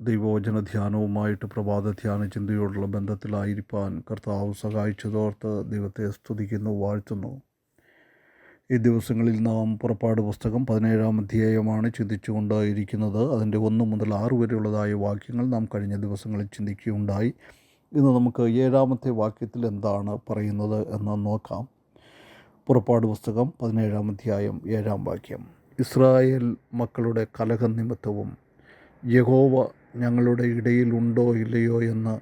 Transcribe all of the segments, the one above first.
ദൈവവചന ധ്യാനവുമായിട്ട് പ്രഭാത ധ്യാന ചിന്തയോടുള്ള ബന്ധത്തിലായിരിക്കാൻ കർത്താവ് സഹായിച്ചതോർത്ത് ദൈവത്തെ സ്തുതിക്കുന്നു വാഴ്ത്തുന്നു. ഈ ദിവസങ്ങളിൽ നാം പുറപ്പാട് പുസ്തകം പതിനേഴാം അധ്യായമാണ് ചിന്തിച്ചുകൊണ്ടായിരിക്കുന്നത്. അതിന്റെ ഒന്ന് മുതൽ ആറ് വരെയുള്ളതായ വാക്യങ്ങൾ നാം കഴിഞ്ഞ ദിവസങ്ങളിൽ ചിന്തിക്കുകയുണ്ടായി. ഇന്ന് നമുക്ക് ഏഴാമത്തെ വാക്യത്തിൽ എന്താണ് പറയുന്നത് എന്ന് നോക്കാം. പുറപ്പാട് പുസ്തകം പതിനേഴാം അധ്യായം ഏഴാം വാക്യം. ഇസ്രായേൽ മക്കളുടെ കലഹ നിമിത്തവും യഹോവ ഞങ്ങളുടെ ഇടയിലുണ്ടോ ഇല്ലയോ എന്ന്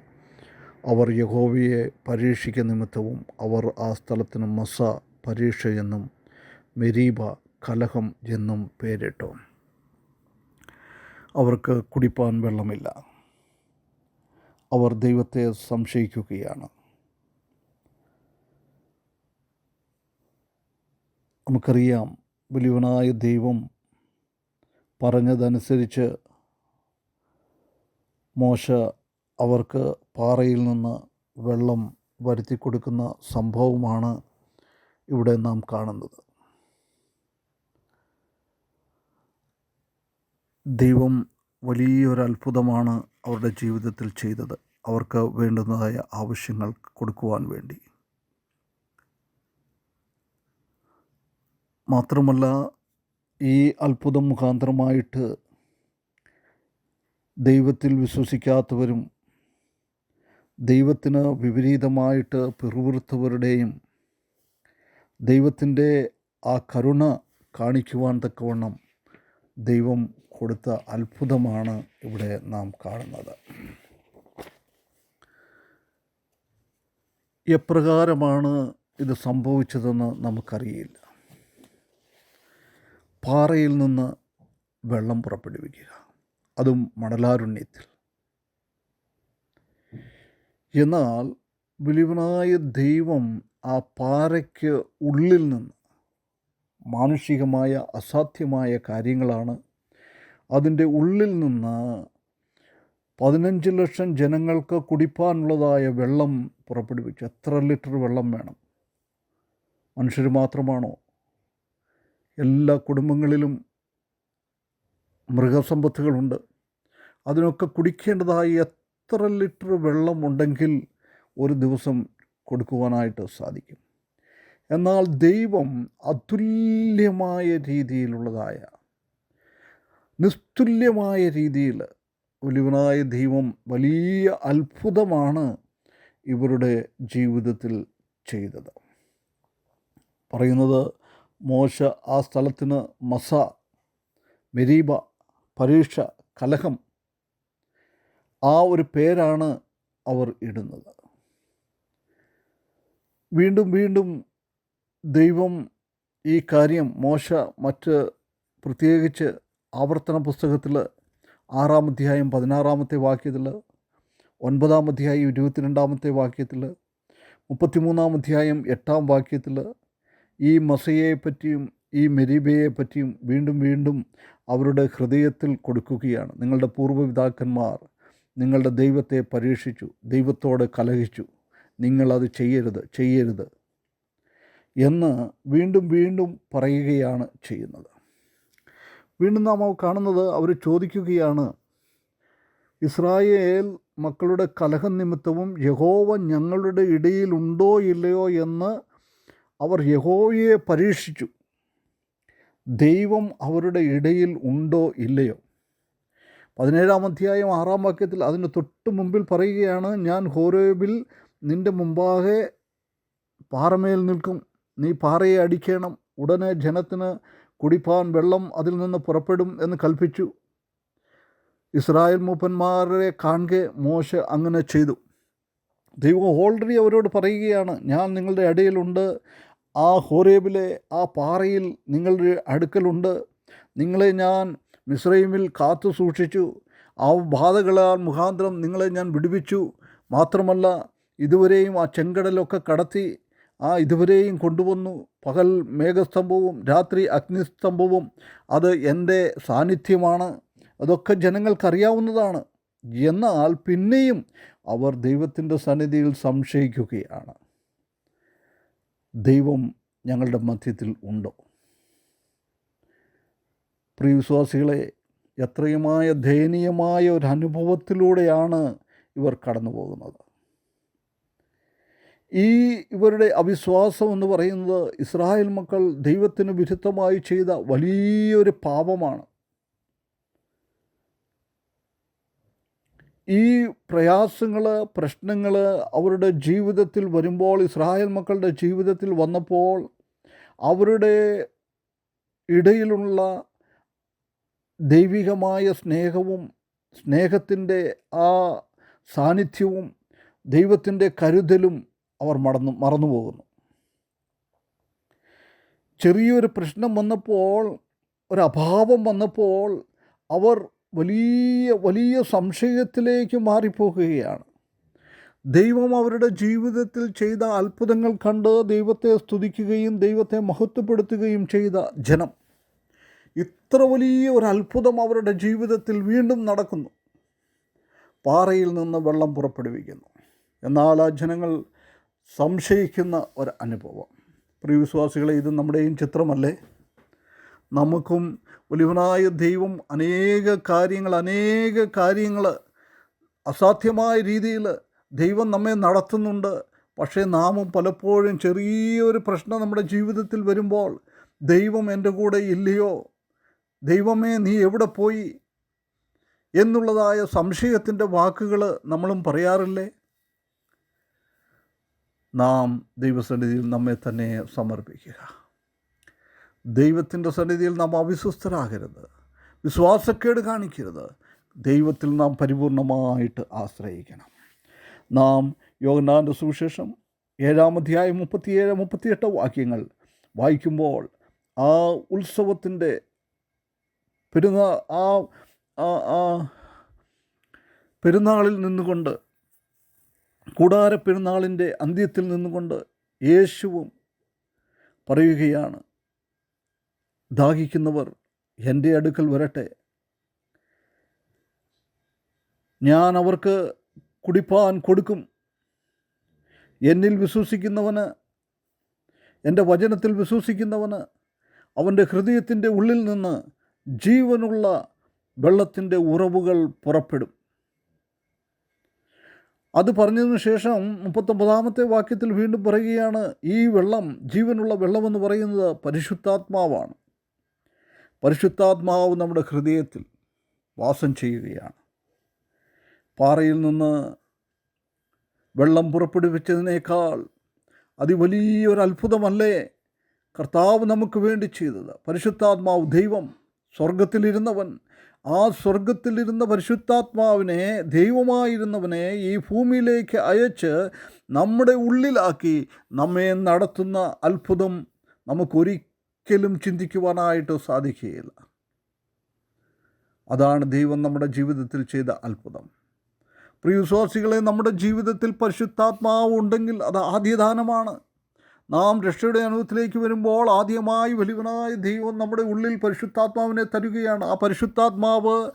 അവർ യഹോവയെ പരീക്ഷിക്ക നിമിത്തവും അവർ ആ സ്ഥലത്തിന് മസ പരീക്ഷ എന്നും മെരീബ കലഹം എന്നും പേരിട്ടു. അവർക്ക് കുടിപ്പാൻ വെള്ളമില്ല. അവർ ദൈവത്തെ സംശയിക്കുകയാണ്. നമുക്കറിയാം വലിയവനായ ദൈവം പറഞ്ഞതനുസരിച്ച് മോശ അവർക്ക് പാറയിൽ നിന്ന് വെള്ളം വരുത്തി കൊടുക്കുന്ന സംഭവമാണ് ഇവിടെ നാം കാണുന്നത്. ദൈവം വലിയൊരത്ഭുതമാണ് അവരുടെ ജീവിതത്തിൽ ചെയ്തത്. അവർക്ക് വേണ്ടുന്നതായ ആവശ്യങ്ങൾ കൊടുക്കുവാൻ വേണ്ടി. മാത്രമല്ല ഈ അത്ഭുതം മുഖാന്തരമായിട്ട് ദൈവത്തിൽ വിശ്വസിക്കാത്തവരും ദൈവത്തിന് വിപരീതമായിട്ട് പിറുവിറുത്തവരുടെയും ദൈവത്തിന്റെ ആ കരുണ കാണിക്കുവാൻ തക്കവണ്ണം ദൈവം കൊടുത്ത അത്ഭുതമാണ് ഇവിടെ നാം കാണുന്നത്. എപ്രകാരമാണ് ഇത് സംഭവിച്ചതെന്ന് നമുക്കറിയില്ല. പാറയിൽ നിന്ന് വെള്ളം പുറപ്പെടുവിക്കുക. അതും മണലാരുണ്യത്തിൽ. എന്നാൽ വിളിവനായ ദൈവം ആ പാറയ്ക്ക് ഉള്ളിൽ നിന്ന് മാനുഷികമായ അസാധ്യമായ കാര്യങ്ങളാണ്. അതിന്റെ ഉള്ളിൽ നിന്ന് പതിനഞ്ച് ലക്ഷം ജനങ്ങൾക്ക് കുടിപ്പാനുള്ളതായ വെള്ളം പുറപ്പെടുവിച്ചു. എത്ര ലിറ്റർ വെള്ളം വേണം? മനുഷ്യർ മാത്രമാണോ? എല്ലാ കുടുംബങ്ങളിലും മൃഗസമ്പത്തുകളുണ്ട്. അതിനൊക്കെ കുടിക്കേണ്ടതായ എത്ര ലിറ്റർ വെള്ളം ഉണ്ടെങ്കിൽ ഒരു ദിവസം കൊടുക്കുവാനായിട്ട് സാധിക്കും. എന്നാൽ ദൈവം അതുല്യമായ രീതിയിലുള്ളതായ നിസ്തുല്യമായ രീതിയിൽ വലിയവനായ ദൈവം വലിയ അത്ഭുതമാണ് ഇവരുടെ ജീവിതത്തിൽ ചെയ്തത്. പറയുന്നത് മോശ ആ സ്ഥലത്തിന് മസ മെരീബ പരീക്ഷ കലഹം. ആ ഒരു പേരാണ് അവർ ഇടുന്നത്. വീണ്ടും വീണ്ടും ദൈവം ഈ കാര്യം മോശ മറ്റ് പ്രത്യേകിച്ച് ആവർത്തന പുസ്തകത്തിൽ ആറാം അധ്യായം പതിനാറാമത്തെ വാക്യത്തിൽ ഒൻപതാം അധ്യായം ഇരുപത്തിരണ്ടാമത്തെ വാക്യത്തിൽ മുപ്പത്തിമൂന്നാം അധ്യായം എട്ടാം വാക്യത്തിൽ ഈ മസയെ പറ്റിയും ഈ മെരീബയെ പറ്റിയും വീണ്ടും വീണ്ടും അവരുടെ ഹൃദയത്തിൽ കൊടുക്കുകയാണ്. നിങ്ങളുടെ പൂർവപിതാക്കന്മാർ നിങ്ങളുടെ ദൈവത്തെ പരീക്ഷിച്ചു ദൈവത്തോട് കലഹിച്ചു. നിങ്ങളത് ചെയ്യരുത് ചെയ്യരുത് എന്ന് വീണ്ടും വീണ്ടും പറയുകയാണ് ചെയ്യുന്നത്. വീണ്ടും നാം കാണുന്നത് അവർ ചോദിക്കുകയാണ് ഇസ്രായേൽ മക്കളുടെ കലഹം നിമിത്തവും യഹോവ ഞങ്ങളുടെ ഇടയിലുണ്ടോ ഇല്ലയോ? എന്ന് അവർ യഹോവയെ പരീക്ഷിച്ചു. ദൈവം അവരുടെ ഇടയിൽ ഉണ്ടോ ഇല്ലയോ? പതിനേഴാം അധ്യായം ആറാം വാക്യത്തിൽ അതിന് തൊട്ട് മുമ്പിൽ പറയുകയാണ് ഞാൻ ഹോരോബിൽ നിന്റെ മുമ്പാകെ പാറമേൽ നിൽക്കും. നീ പാറയെ അടിക്കണം. ഉടനെ ജനത്തിന് കുടിപ്പാൻ വെള്ളം അതിൽ നിന്ന് പുറപ്പെടും എന്ന് കൽപ്പിച്ചു. ഇസ്രായേൽ മൂപ്പന്മാരെ കാണുക മോശ അങ്ങനെ ചെയ്തു. ദൈവം ഓൾറെഡി അവരോട് പറയുകയാണ് ഞാൻ നിങ്ങളുടെ ഇടയിലുണ്ട് ആ ഹോറേബിലെ ആ പാറയിൽ നിങ്ങളുടെ അടുക്കലുണ്ട്. നിങ്ങളെ ഞാൻ മിസ്രൈമിൽ കാത്തു സൂക്ഷിച്ചു. ആ ബാധകളാൽ മുഖാന്തരം നിങ്ങളെ ഞാൻ വിടുവിച്ചു. മാത്രമല്ല ഇതുവരെയും ആ ചെങ്കടലൊക്കെ കടത്തി ആ ഇതുവരെയും കൊണ്ടുവന്നു. പകൽ മേഘസ്തംഭവും രാത്രി അഗ്നിസ്തംഭവും അത് എന്റെ സാന്നിധ്യമാണ്. അതൊക്കെ ജനങ്ങൾക്കറിയാവുന്നതാണ്. എന്നാൽ പിന്നെയും അവർ ദൈവത്തിന്റെ സന്നിധിയിൽ സംശയിക്കുകയാണ്. ദൈവം ഞങ്ങളുടെ മധ്യത്തിൽ ഉണ്ടോ? പ്രിയവിശ്വാസികളെ എത്രയുമായ ദയനീയമായ ഒരു അനുഭവത്തിലൂടെയാണ് ഇവർ കടന്നു പോകുന്നത് ഈ ഇവരുടെ അവിശ്വാസം എന്ന് പറയുന്നത് ഇസ്രായേൽ മക്കൾ ദൈവത്തിന് വിരുദ്ധമായി ചെയ്ത വലിയൊരു പാപമാണ്. ഈ പ്രയാസങ്ങൾ പ്രശ്നങ്ങൾ അവരുടെ ജീവിതത്തിൽ വരുമ്പോൾ ഇസ്രായേൽ മക്കളുടെ ജീവിതത്തിൽ വന്നപ്പോൾ അവരുടെ ഇടയിലുള്ള ദൈവികമായ സ്നേഹവും സ്നേഹത്തിന്റെ ആ സാന്നിധ്യവും ദൈവത്തിന്റെ കരുതലും അവർ മറന്നു മറന്നു പോകുന്നു. ചെറിയൊരു പ്രശ്നം വന്നപ്പോൾ ഒരു അഭാവം വന്നപ്പോൾ അവർ വലിയ വലിയ സംശയത്തിലേക്ക് മാറിപ്പോകുകയാണ്. ദൈവം അവരുടെ ജീവിതത്തിൽ ചെയ്ത അത്ഭുതങ്ങൾ കണ്ട് ദൈവത്തെ സ്തുതിക്കുകയും ദൈവത്തെ മഹത്വപ്പെടുത്തുകയും ചെയ്ത ജനം. ഇത്ര വലിയ ഒരു അത്ഭുതം അവരുടെ ജീവിതത്തിൽ വീണ്ടും നടക്കുന്നു. പാറയിൽ നിന്ന് വെള്ളം പുറപ്പെടുവിക്കുന്നു. എന്നാൽ ആ ജനങ്ങൾ സംശയിക്കുന്ന ഒരു അനുഭവം. പ്രിയവിശ്വാസികളെ ഇത് നമ്മുടെയും ചിത്രമല്ലേ? നമുക്കും വലിയവനായ ദൈവം അനേക കാര്യങ്ങൾ അനേക കാര്യങ്ങൾ അസാധ്യമായ രീതിയിൽ ദൈവം നമ്മെ നടത്തുന്നുണ്ട്. പക്ഷേ നാമും പലപ്പോഴും ചെറിയൊരു പ്രശ്നം നമ്മുടെ ജീവിതത്തിൽ വരുമ്പോൾ ദൈവം എന്റെ കൂടെ ഇല്ലയോ? ദൈവമേ നീ എവിടെ പോയി? എന്നുള്ളതായ സംശയത്തിന്റെ വാക്കുകൾ നമ്മളും പറയാറില്ലേ? നാം ദൈവസന്നിധിയിൽ നമ്മെ തന്നെ സമർപ്പിക്കുക. ദൈവത്തിന്റെ സന്നിധിയിൽ നാം അവിശ്വസ്തരാകരുത്. വിശ്വാസക്കേട് കാണിക്കരുത്. ദൈവത്തിൽ നാം പരിപൂർണമായിട്ട് ആശ്രയിക്കണം. നാം യോഗനാന്റെ സുവിശേഷം ഏഴാം മുപ്പത്തിയേഴ് മുപ്പത്തിയെട്ട് വാക്യങ്ങൾ വായിക്കുമ്പോൾ ആ ഉത്സവത്തിന്റെ പെരുന്നാ ആ ആ പെരുന്നാളിൽ നിന്നുകൊണ്ട് കൂടാര പെരുന്നാളിന്റെ അന്ത്യത്തിൽ നിന്നുകൊണ്ട് യേശുവും പറയുകയാണ് ദാഹിക്കുന്നവർ എന്റെ അടുക്കൽ വരട്ടെ. ഞാൻ അവർക്ക് കുടിപ്പാൻ കൊടുക്കും. എന്നിൽ വിശ്വസിക്കുന്നവന് എന്റെ വചനത്തിൽ വിശ്വസിക്കുന്നവന് അവന്റെ ഹൃദയത്തിന്റെ ഉള്ളിൽ നിന്ന് ജീവനുള്ള വെള്ളത്തിന്റെ ഉറവുകൾ പുറപ്പെടും. അത് പറഞ്ഞതിന് ശേഷം മുപ്പത്തൊമ്പതാമത്തെ വാക്യത്തിൽ വീണ്ടും പറയുകയാണ് ഈ വെള്ളം ജീവനുള്ള വെള്ളമെന്ന് പറയുന്നത് പരിശുദ്ധാത്മാവാണ്. പരിശുദ്ധാത്മാവ് നമ്മുടെ ഹൃദയത്തിൽ വാസം ചെയ്യുകയാണ്. പാറയിൽ നിന്ന് വെള്ളം പുറപ്പെടുവിച്ചതിനേക്കാൾ അതിവലിയൊരു അത്ഭുതമല്ലേ കർത്താവ് നമുക്ക് വേണ്ടി ചെയ്തത്? പരിശുദ്ധാത്മാവ് ദൈവം സ്വർഗത്തിലിരുന്നവൻ ആ സ്വർഗത്തിലിരുന്ന പരിശുദ്ധാത്മാവിനെ ദൈവമായിരുന്നവനെ ഈ ഭൂമിയിലേക്ക് അയച്ച് നമ്മുടെ ഉള്ളിലാക്കി നമ്മെ നടത്തുന്ന അത്ഭുതം നമുക്കൊരിക്കലും ചിന്തിക്കുവാനായിട്ട് സാധിക്കുകയില്ല. അതാണ് ദൈവം നമ്മുടെ ജീവിതത്തിൽ ചെയ്ത അത്ഭുതം. പ്രിയവിശ്വാസികളെ നമ്മുടെ ജീവിതത്തിൽ പരിശുദ്ധാത്മാവ് ഉണ്ടെങ്കിൽ അത് ആദ്യദാനമാണ്. നാം രക്ഷയുടെ അനുഭവത്തിലേക്ക് വരുമ്പോൾ ആദ്യമായി വലിയവനായ ദൈവം നമ്മുടെ ഉള്ളിൽ പരിശുദ്ധാത്മാവിനെ തരുകയാണ്. ആ പരിശുദ്ധാത്മാവ്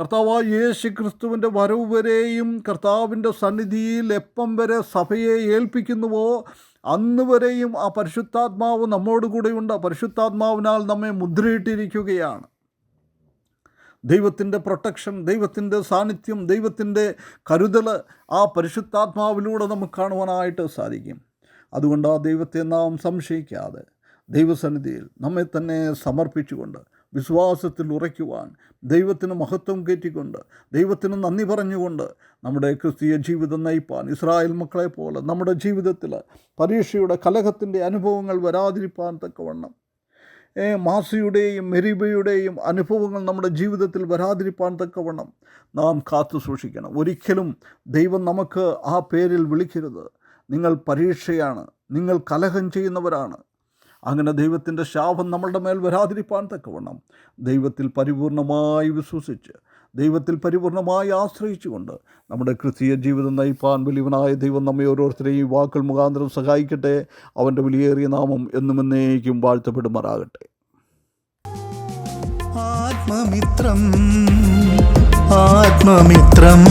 കർത്താവായ യേശു ക്രിസ്തുവിന്റെ വരവ് വരെയും കർത്താവിന്റെ സന്നിധിയിൽ എപ്പം വരെ സഭയെ ഏൽപ്പിക്കുന്നുവോ അന്ന് വരെയും ആ പരിശുദ്ധാത്മാവ് നമ്മോട് കൂടെയുണ്ട്. പരിശുദ്ധാത്മാവിനാൽ നമ്മെ മുദ്രയിട്ടിരിക്കുകയാണ്. ദൈവത്തിന്റെ പ്രൊട്ടക്ഷൻ ദൈവത്തിന്റെ സാന്നിധ്യം ദൈവത്തിന്റെ കരുതൽ ആ പരിശുദ്ധാത്മാവിലൂടെ നമുക്ക് കാണുവാനായിട്ട് സാധിക്കും. അതുകൊണ്ട് ആ ദൈവത്തെ നാം സംശയിക്കാതെ ദൈവസന്നിധിയിൽ നമ്മെ തന്നെ സമർപ്പിച്ചുകൊണ്ട് വിശ്വാസത്തിൽ ഉറയ്ക്കുവാൻ ദൈവത്തിന് മഹത്വം കയറ്റിക്കൊണ്ട് ദൈവത്തിന് നന്ദി പറഞ്ഞുകൊണ്ട് നമ്മുടെ ക്രിസ്തീയ ജീവിതം നയിപ്പാൻ ഇസ്രായേൽ മക്കളെ പോലെ നമ്മുടെ ജീവിതത്തിൽ പരീക്ഷയുടെ കലഹത്തിന്റെ അനുഭവങ്ങൾ വരാതിരിപ്പാൻ തക്കവണ്ണം. മാസിയുടെയും മെരീബയുടെയും അനുഭവങ്ങൾ നമ്മുടെ ജീവിതത്തിൽ വരാതിരിപ്പാൻ തക്കവണ്ണം നാം കാത്തു സൂക്ഷിക്കണം. ഒരിക്കലും ദൈവം നമുക്ക് ആ പേരിൽ വിളിക്കരുത്. നിങ്ങൾ പരീക്ഷയാണ് നിങ്ങൾ കലഹം ചെയ്യുന്നവരാണ്. അങ്ങനെ ദൈവത്തിന്റെ ശാപം നമ്മളുടെ മേൽ വരാതിരിപ്പാൻ തക്കവണ്ണം ദൈവത്തിൽ പരിപൂർണമായി വിശ്വസിച്ച് ദൈവത്തിൽ പരിപൂർണമായി ആശ്രയിച്ചുകൊണ്ട് നമ്മുടെ ക്രിസ്തീയ ജീവിതം നയിപ്പാൻ വലിയവനായ ദൈവം നമ്മെ ഓരോരുത്തരെയും വാക്കുകൾ മുഖാന്തരം സഹായിക്കട്ടെ. അവന്റെ വിലയേറിയ നാമം എന്നും എന്നേക്കും വാഴ്ത്തപ്പെടുമാറാകട്ടെ. ആത്മമിത്രം ആത്മമിത്രം.